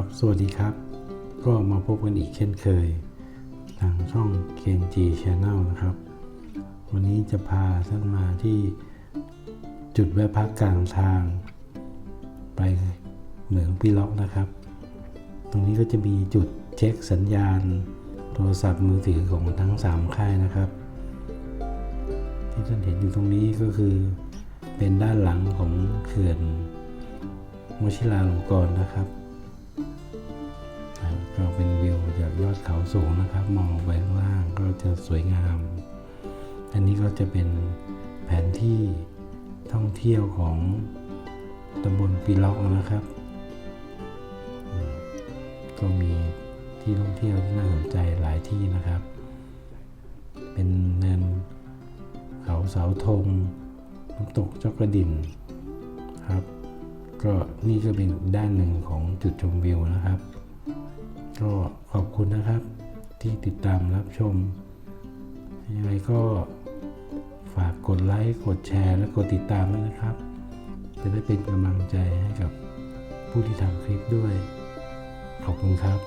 ครับ สวัสดีครับ ก็มาพบกันอีกเช่นเคย ทางช่อง KNG Channel นะครับ วันนี้จะพาท่านมาที่จุดแวะพักกลางทาง ไปเหมืองปีล็อกนะครับ ตรงนี้ก็จะมีจุดเช็คสัญญาณ โทรศัพท์มือถือของทั้ง 3 ค่ายนะครับ ที่ท่านเห็นอยู่ตรงนี้ก็คือเป็นด้านหลังของเขื่อนวชิราลงกรณ์นะครับ เขาสูงนะครับ มองไปข้างล่างก็จะสวยงาม อันนี้ก็จะเป็นแผนที่ท่องเที่ยวของตำบลปีล็อกนะครับ ก็มีที่ท่องเที่ยวที่น่าสนใจหลายที่นะครับ เป็นเนินเขาเสาธงน้ำตกจ้ากระดินครับ ก็นี่ก็เป็นด้านหนึ่งของจุดชมวิวนะครับ ก็ขอบคุณนะครับที่ติดตามรับชม ยังไงก็ฝากกดไลค์ กดแชร์ และกดติดตามด้วยนะครับ จะได้เป็นกำลังใจให้กับผู้ที่ทำคลิปด้วย ขอบคุณครับ